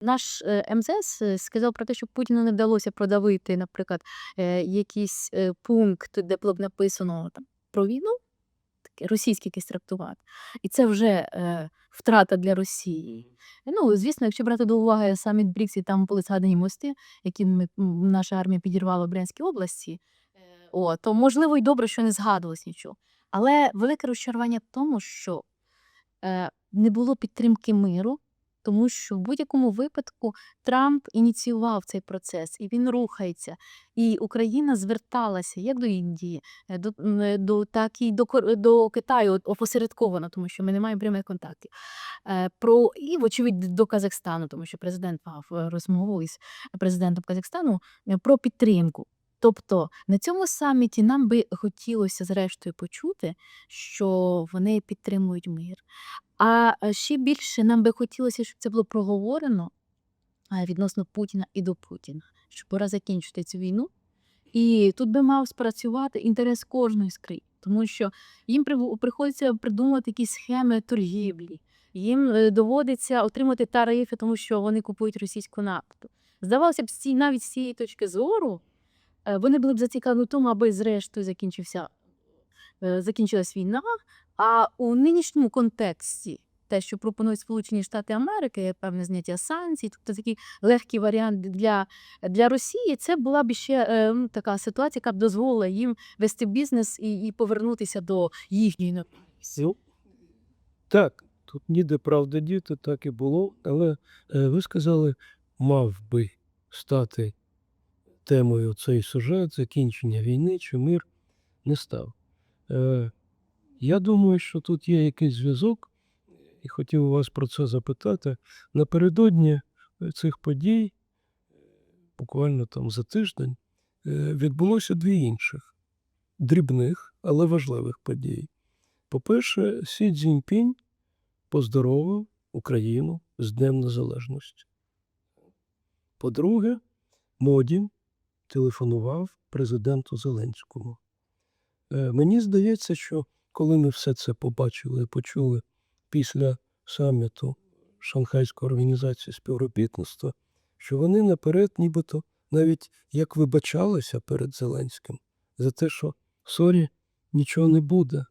Наш е, МЗС е, сказав про те, що Путіну не вдалося продавити, наприклад, е, якийсь пункт, де було б написано там про війну, таке російське якесь трактувати. І це вже втрата для Росії. Ну, звісно, якщо брати до уваги саміт Брікс, і там були згадані мости, які ми, наша армія підірвала в Брянській області, о, то можливо й добре, що не згадувалось нічого. Але велике розчарування в тому, що е, не було підтримки миру, тому що в будь-якому випадку Трамп ініціював цей процес, і він рухається. І Україна зверталася як до Індії, е, до, до так і до, до Китаю опосередковано, тому що ми не маємо прямих контактів. Е, Про і, вочевидь, до Казахстану, тому що президент мав е, розмову із президентом Казахстану про підтримку. Тобто на цьому саміті нам би хотілося зрештою почути, що вони підтримують мир. А ще більше нам би хотілося, щоб це було проговорено відносно Путіна і до Путіна, що пора закінчити цю війну. І тут би мав спрацювати інтерес кожної з країн, тому що їм приходиться придумувати якісь схеми торгівлі, їм е, доводиться отримати тарифи, тому що вони купують російську нафту. Здавалося б, навіть з цієї точки зору е, вони були б зацікавлені в тому, аби зрештою закінчився, е, закінчилась війна. А у нинішньому контексті те, що пропонують Сполучені Штати Америки, певне зняття санкцій, тобто такий легкий варіант для, для Росії, це була б ще е, ну, така ситуація, яка б дозволила їм вести бізнес і, і повернутися до їхньої. Ну, так, тут ніде правда діти, так і було. Але е, ви сказали, мав би стати темою цей сюжет, закінчення війни чи мир не став. Е, я думаю, що тут є якийсь зв'язок, і хотів вас про це запитати. Напередодні е, цих подій, буквально там за тиждень, е, відбулося дві інших дрібних, але важливих подій. По-перше, Сі Цзіньпінь поздоровив Україну з Днем Незалежності. По-друге, Моді телефонував президенту Зеленському. Е, Мені здається, що коли ми все це побачили почули після саміту Шанхайської організації співробітництва, що вони наперед нібито навіть як вибачалися перед Зеленським за те, що сорі, нічого не буде.